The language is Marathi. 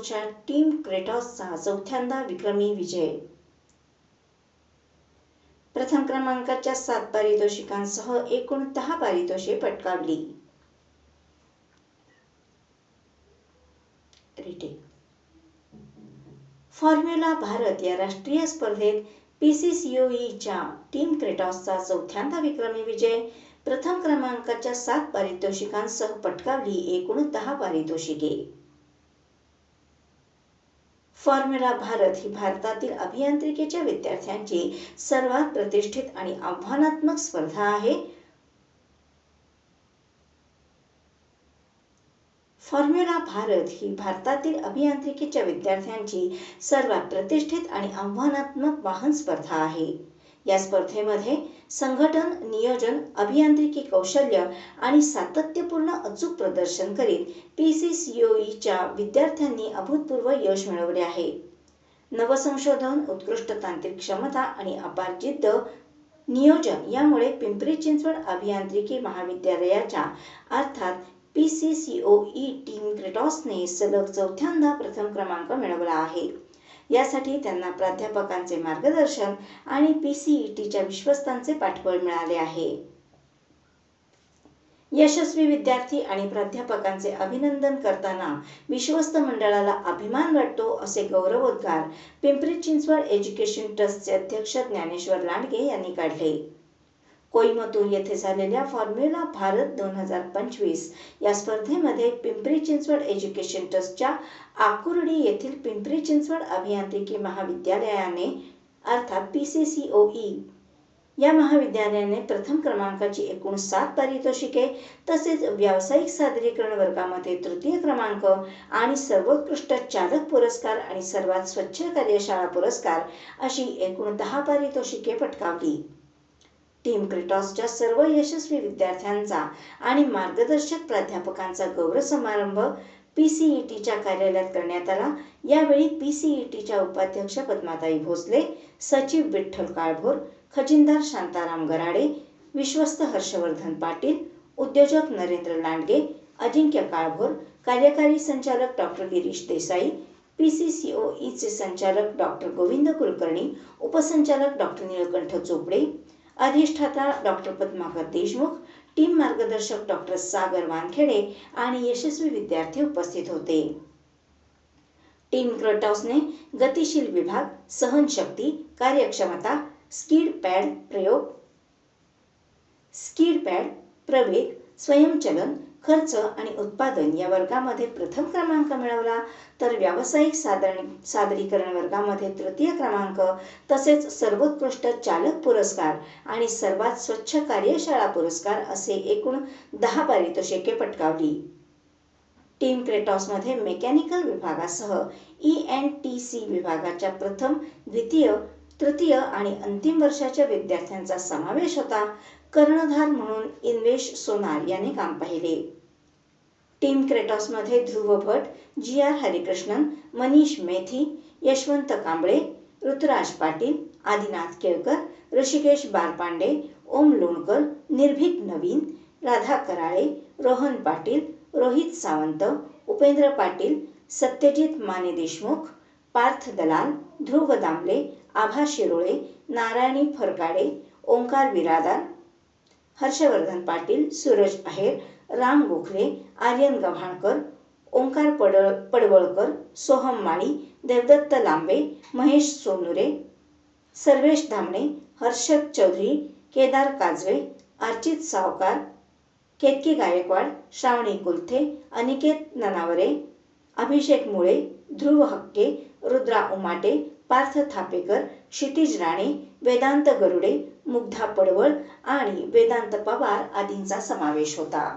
राष्ट्रीय टीम क्रेटॉसचा चौथ्यांदा विक्रमी विजय. प्रथम क्रमांकाच्या सात पारितोषिकांसह एकूण दहा पारितोषे पटकावली. फॉर्म्युला भारत या राष्ट्रीय स्पर्धेत पीसीसीओईच्या टीम क्रेटॉसचा चौथ्यांदा विक्रमी विजय प्रथम क्रमांकाच्या सात पारितोषिकांसह पटकावली एकूण दहा पारितोषिके. फॉर्म्युला भारत ही भारतातील अभियांत्रिकीच्या विद्यार्थ्यांची सर्वात प्रतिष्ठित आणि आव्हानात्मक स्पर्धा आहे. फॉर्म्युला भारत ही भारतातील अभियांत्रिकीच्या विद्यार्थ्यांची सर्वात प्रतिष्ठित आणि आव्हानात्मक वाहन स्पर्धा आहे. या स्पर्धेमध्ये संघटन नियोजन अभियांत्रिकी कौशल्य आणि सातत्यपूर्ण अचूक प्रदर्शन करीत पी सी सी ईच्या विद्यार्थ्यांनी अभूतपूर्व यश मिळवले आहे. नवसंशोधन उत्कृष्ट तांत्रिक क्षमता आणि अपार जिद्द नियोजन यामुळे पिंपरी चिंचवड अभियांत्रिकी महाविद्यालयाच्या अर्थात P C C O E team क्रेटॉसने सलग चौथ्यांदा प्रथम क्रमांक मिळवला आहे. यासाठी त्यांना प्राध्यापकांचे मार्गदर्शन आणि पी सी ई टीच्या विश्वस्तांचे पाठबळ मिळाले आहे. यशस्वी विद्यार्थी आणि प्राध्यापकांचे अभिनंदन करताना विश्वस्त मंडळाला अभिमान वाटतो असे गौरवोद्गार पिंपरी चिंचवड एज्युकेशन ट्रस्टचे अध्यक्ष ज्ञानेश्वर लांडगे यांनी काढले. कोईमतूर येथे झालेल्या फॉर्म्युला भारत दोन हजार पंचवीस या स्पर्धेमध्ये पिंपरी चिंचवड एज्युकेशन ट्रस्टच्या आकुर्डी येथील पिंपरी चिंचवड अभियांत्रिकी महाविद्यालयाने अर्थात P C C O E या महाविद्यालयाने प्रथम क्रमांकाची एकूण सात पारितोषिके तसेच व्यावसायिक सादरीकरण वर्गामध्ये तृतीय क्रमांक आणि सर्वोत्कृष्ट चालक पुरस्कार आणि सर्वात स्वच्छ कार्यशाळा पुरस्कार अशी एकूण दहा पारितोषिके पटकावली. टीम क्रिटॉसच्या सर्व यशस्वी विद्यार्थ्यांचा आणि मार्गदर्शक प्राध्यापकांचा गौरव समारंभ पी सी ई टीच्या कार्यालयात करण्यात आला. यावेळी पी सी ई टीच्या उपाध्यक्ष पद्माताई भोसले सचिव विठ्ठल काळभोर खजिनदार शांताराम गराडे विश्वस्त हर्षवर्धन पाटील उद्योजक नरेंद्र लांडगे अजिंक्य काळभोर कार्यकारी संचालक doctor Girish Desai P C C O ईचे संचालक डॉक्टर गोविंद कुलकर्णी उपसंचालक डॉक्टर निळकंठ चोपडे अधिष्ठाता डॉक्टर पद्माकर देशमुख टीम मार्गदर्शक डॉक्टर सागर वानखेडे आणि यशस्वी विद्यार्थी उपस्थित होते. टीम क्रटॉसने गतिशील विभाग सहनशक्ती कार्यक्षमता स्कीड पॅड प्रयोग स्कीड पॅड प्रवेग स्वयंचलन खर्च आणि उत्पादन या वर्गामध्ये प्रथम क्रमांक मिळवला तर व्यावसायिक सादर सादरीकरण वर्गामध्ये तृतीय क्रमांक तसेच सर्वोत्कृष्ट चालक पुरस्कार आणि सर्वात स्वच्छ कार्यशाळा पुरस्कार असे एकूण दहा पारितोषिके पटकावली. टीम क्रेटॉसमध्ये मेकॅनिकल विभागासह ई एन टी सी विभागाच्या प्रथम द्वितीय तृतीय आणि अंतिम वर्षाच्या विद्यार्थ्यांचा समावेश होता. कर्णधार म्हणून इन्वेश सोनार यांनी काम पाहिले. टीम क्रेटॉसमध्ये ध्रुव भट जी आर हरिकृष्णन मनीष मेथी यशवंत कांबळे ऋतुराज पाटील आदिनाथ केळकर ऋषिकेश बारपांडे ओम लोणकर निर्भीक नवीन राधा कराळे रोहन पाटील रोहित सावंत उपेंद्र पाटील सत्यजित माने देशमुख पार्थ दलाल ध्रुव दामले आभा शिरोळे नारायणी फरकाडे ओंकार विरादार हर्षवर्धन पाटील सूरज आहेर राम गोखले आर्यन गव्हाणकर ओंकार पडळ पडवळकर सोहम माळी देवदत्त लांबे महेश सोनुरे सर्वेश धामणे हर्षद चौधरी केदार काजवे अर्चित सावकार केतकी गायकवाड श्रावणी कुलथे अनिकेत ननावरे अभिषेक मुळे ध्रुव हक्के रुद्रा उमाटे पार्थ थापेकर क्षितिज राणे वेदांत गरुडे मुग्धा पडवळ आणि वेदांत पवार आदींचा समावेश होता.